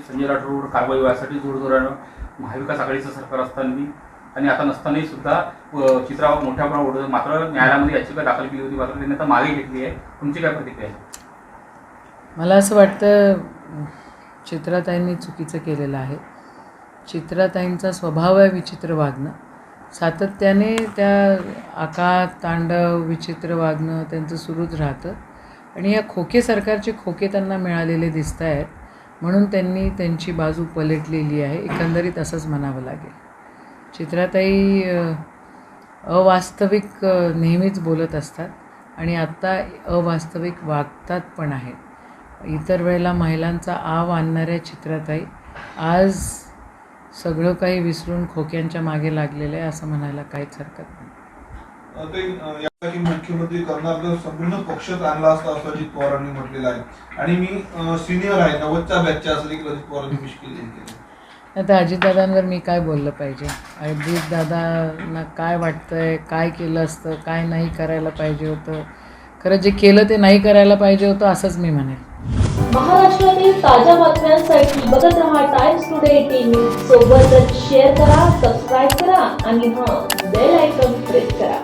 संजय राठोडवर कारवाई व्हायसाठी जोरजोरानं महाविकास आघाडीचं सरकार असताना आणि आता नसतानाही सुद्धा अ, चित्रा मोठ्या प्रमाणात ओढत मात्र न्यायालयामध्ये याचिका दाखल केली होती. मात्र त्यांनी आता मागे घेतली आहे. तुमची काय प्रतिक्रिया आहे? मला असं वाटतं चित्राताईंनी चुकीचं केलेलं आहे. चित्राताईंचा स्वभाव आहे विचित्र वागणं. सातत्याने त्या आकात तांडव विचित्र वागणं त्यांचं सुरूच राहतं. आणि या खोके सरकारचे खोके त्यांना मिळालेले दिसत आहेत म्हणून त्यांनी त्यांची बाजू पलटलेली आहे. एकंदरीत असंच म्हणावं लागेल. चित्राताई अवास्तविक नेहमीच बोलत असतात आणि आत्ता अवास्तविक वागतात पण आहेत. इतर वेळेला महिलांचा आव आणणाऱ्या चित्राताई आज सगळं काही विसरून खोक्यांच्या मागे लागलेलं आहे असं म्हणायला काहीच हरकत नाही. ते यासाठी मुख्यमंत्री करणार तर संपूर्ण पक्षच आणला असता असं अजित पवारांनी म्हटलेलं आहे. आणि मी सिनियर आहे नव्वदच्या बॅचच्या असं देखील अजित पवारांनी मुश्किल केलं आता अजितदादांवर मी काय बोललं पाहिजे? अजितदादांना काय वाटतंय काय केलं असतं काय नाही करायला पाहिजे होतं? खरं जे केलं ते नाही करायला पाहिजे होतं असंच मी म्हणेन महाराष्ट्रातील ताज्या बातम्यांसाठी बघत रहा टाइम्स टुडे एटीन न्यूज सोबतच शेअर करा सबस्क्राईब करा आणि हां बेल आयकॉन प्रेस करा.